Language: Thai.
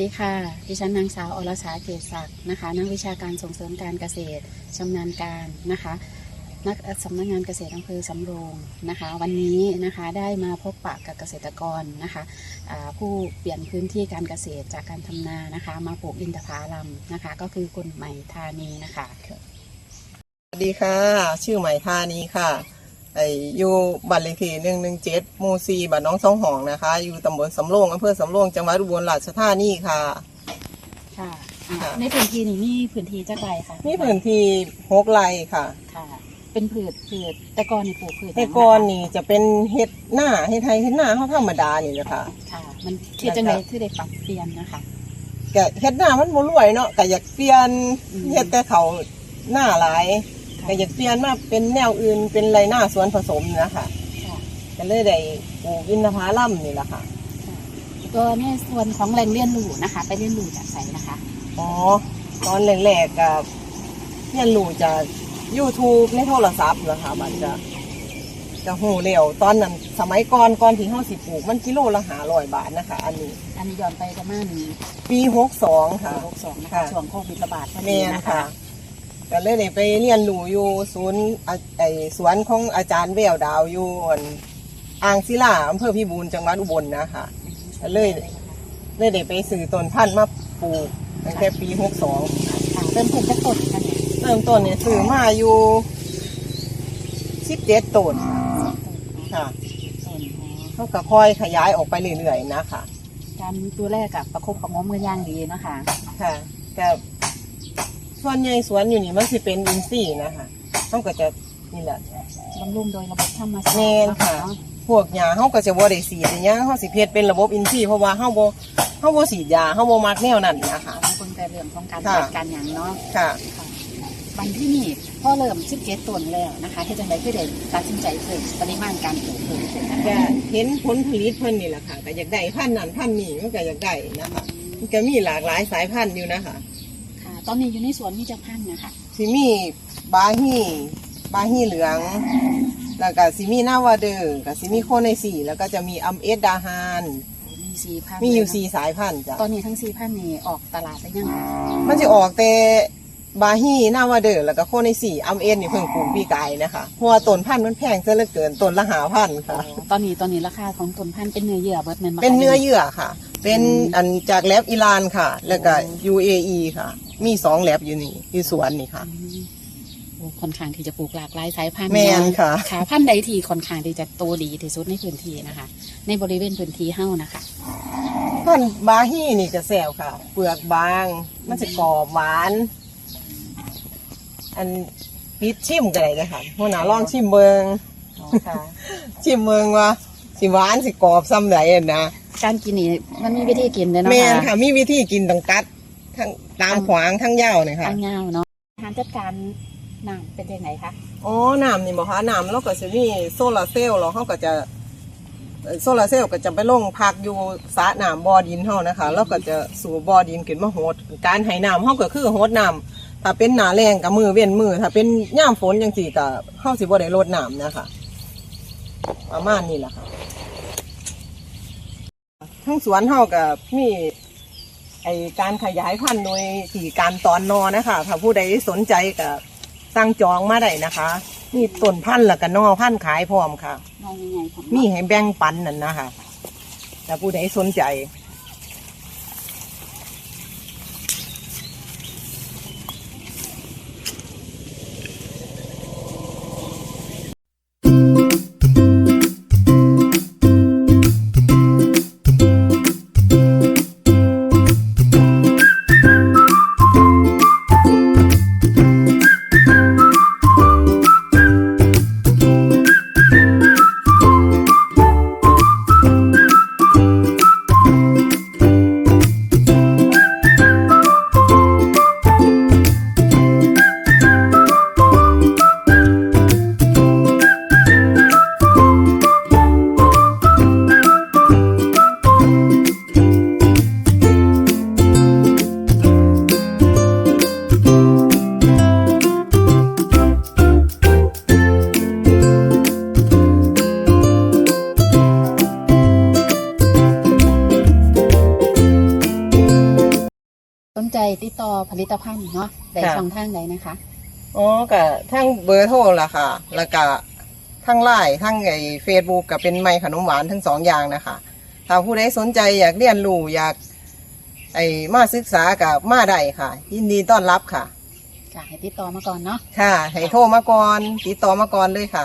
ดีค่ะ ดิฉันนางสาวอรสาเกศศักดิ์นะคะ นักวิชาการส่งเสริมการเกษตรชำนาญการนะคะนักสำนักงานเกษตรอำเภอสำโรงนะคะ วันนี้นะคะได้มาพบปะกับเกษตรกรนะคะผู้เปลี่ยนพื้นที่การเกษตรจากการทำนานะคะ มาปลูกอินทผลัมนะคะ ก็คือคุณใหม่ธานีนะคะสวัสดีค่ะ ชื่อใหม่ธานีค่ะ ไออยู่บ้านเลขที่หนึ่งหนึ่งเจ็ดหมู่สี่บ้านน้องสองหองนะคะ อยู่ตำบลสำโรงอำเภอสำโรงจังหวัดอุบลราชธานีค่ะ ค่ะอ่าค่ะ ในพื้นที่นี้มีพื้นที่จักไรค่ะนี่พื้นที่หกไร่ค่ะค่ะ เป็นพืชพืชแต่ก่อนนี่ปลูกพืชหยังแต่คะก่อนนี่จะเป็นเฮ็ดหน้าเฮ็ดไทยเฮ็ดหน้าเขาธรรมดานี่นะคะค่ะ มันเฮ็ดจังไดคือได้ปรับเปลี่ยนนะคะกะเฮ็ดหน้ามันบ่รวยเนาะก็อยากเปลี่ยนอืม เฮ็ดแต่เขาหน้าหลายค่ะ ก็อยากเปลี่ยนมาเป็นแนวอื่นเป็นไรหน้าสวนผสมนะคะค่ะ ก็เลยได้ปลูกอินทผลัมนี่แหละค่ะ ก็ในส่วนของแหล่งเรียนรู้นะคะ ไปเรียนรู้จากไสนะคะ อ๋อ ตอนแรกๆกับเรียนรู้จาก YouTube ในโทรศัพท์นะคะมันจะจะหูเร็วตอนนั้นสมัยก่อนก่อนที่เฮาสิปลูกมันกิโลละหาร้อยบาทนะคะ อันนี้อันนี้ย้อนไปประมาณปีหกสองค่ะหกสองนะคะค่ะช่วงโควิดระบาดพอแมดีนนะค่ะคะ ก็เลยได้ไปเรียนรู้อยู่ศูนย์อะไอสวนของอาจารย์แววดาวอยู่อันอ่างศิลาอำเภอพิบูลจังหวัดอุบลนะคะเลยเลยได้ไปซื้อต้นพันธุ์มาปลูกตั้งแต่ปีหกสองค่ะเริ่มปลูกจากต้นกันเนี่ยเริ่มต้นเนี่ยซื้อมาอยู่สิบเจ็ดต้นค่ะต้นอ๋อเขาก็ค่อยขยายออกไปเรื่อยๆนะคะ การตัวแรกกับประคบประหงมกันอย่างดีเนาะคะค่ะแต่ ส่วนใหญ่สวนอยู่นี่มันสิเป็นอินทรีย์นะคะเขาก็จะนี่แหละ บำรุงโดยระบบธรรมชาติแม่นค่ะพวกยาเขาก็จะบ่ได้สีดอย่างเงี้ยเขาสิเพชเป็นระบบอินทรีย์เพราะว่าเขาบ่เขาบ่สีดยาเขาบ่มักแนวนั้นนะคะบางคนแต่เรื่องของการค่ะ จัดการอย่างเนาะค่ะ ค่ะวันที่นี่พ่อเริ่มชิบเจ็ดต้นแล้วนะคะที่จังไดคือเด็ตัดสินใจเพิ่มปริมาณการปลูกเพิ่มขึ้นนะคะก็เห็นผลผลิตเพิ่นนี่แหละค่ะก็อยากได้พันธุ์นั้นพันธุ์นี้มันก็อยากได้นะคะมันก็มีหลากหลายสายพันธุ์อยู่นะคะค่ะ ตอนนี้อยู่ในสวนมีเจ้าพันธุ์นะคะสิมีบาฮีบาฮีเหลือง แล้วก็สิมีนาวาเดอร์กับสิมีโคในสีแล้วก็จะมีอัมเอสดาฮานมีสี่พันมีอยู่เลสี่เนาะสายพันธุ์จ้ะตอนนี้ทั้งสี่พันนี่ออกตลาดไปยังคะมันจะออกแต่บาฮีนาวาเดอร์แล้วก็โคในสีอัมเอสนี่เพิ่งปลูกปีกายนะคะเพราะว่าต้นพันธุ์มันแพงซะเหลือเกินต้นละหาพันค่ะ ตอนนี้ตอนนี้ราคาของต้นพันธุ์เป็นเนื้อเยื่อเบิดแมนบ่คะเป็นเนื้อเยื่อค่ะ เป็นอันจากแลบอิหรานค่ะ แล้วก็ UAE ค่ะ มีสองแลบอยู่นี่อยู่สวนนี่ค่ะอืมโอ้ค่อนข้างที่จะปลูกหลากหลายสายพันธุ์แม่นเนาค่ะ ค่ะพันธุ์ใดที่ค่อนข้างที่จะโตดีที่สุดในพื้นที่นะคะ ในบริเวณพื้นที่เฮ้านะคะพันธุ์บาฮีนี่จะแซวค่ะ เปลือกบาง มันจะกรอบหวาน อันปิดชิมก็ได้เลยค่ะหัวหน้าลองชิมเบิงอ๋อค่ะ ชิมเบิงว่าสิหวานสิกรอบซ้ำไหนอะนะ การกินนี่มันมีวิธีกินเลยเนาะแม่นค่ะค่ะมีวิธีกินต้องตัดทั้งตามขวางทั้งยาวเลยค่ะทางยาวเนาะอาหารจัดการน้ำเป็นยังไงคะอ๋อ น้ำนี่บอกคะน้ำเราก็จะมีโซลาร์เซลล์เราเขาก็จะเอ่อโซลาร์เซลล์ก็จะไปลงพักอยู่สระน้ำบ่อดินเฮานะคะเราก็จะสู่บ่อดินขึ้นมาโหด การให้น้ำเฮาก็คือโหดน้ำถ้าเป็นหนาแรงกับมือเว้นมือ ถ้าเป็นย่ามฝนจังสี่ก็เฮาสิบ่ได้ลดน้ำนะคะประมาณนี้แหละค่ะ ทั้งสวนเฮากับมีไอการขยายพันธุ์โดยที่การตอนนอนะคะถ้าผู้ใดสนใจก็สั่งจองมาได้นะคะ มีต้นพันธุ์แล้วก็นอพันธุ์ขายพร้อมค่ะน้องยังไงผมมีให้แบ่งปันนั่นนะคะถ้าผู้ใดสนใจ ใจติดต่อผลิตภัณฑ์เนาะแต่ค่ะช่องทางใดนะคะอ๋อก็ทั้งเบอร์โทรล่ะค่ะ แล้วก็ทั้งไลน์ทั้งไอ้เฟซบุ๊กก็เป็นไม้ขนมหวานทั้งสองอย่างนะคะถ้าผู้ใดสนใจอยากเรียนรู้อยาก ไอ้มาศึกษากับมาได้ค่ะ ยินดีต้อนรับค่ะค่ะให้ติดต่อมาก่อนเนาะค่ะให้โทรมาก่อนติดต่อมาก่อนเลยค่ะ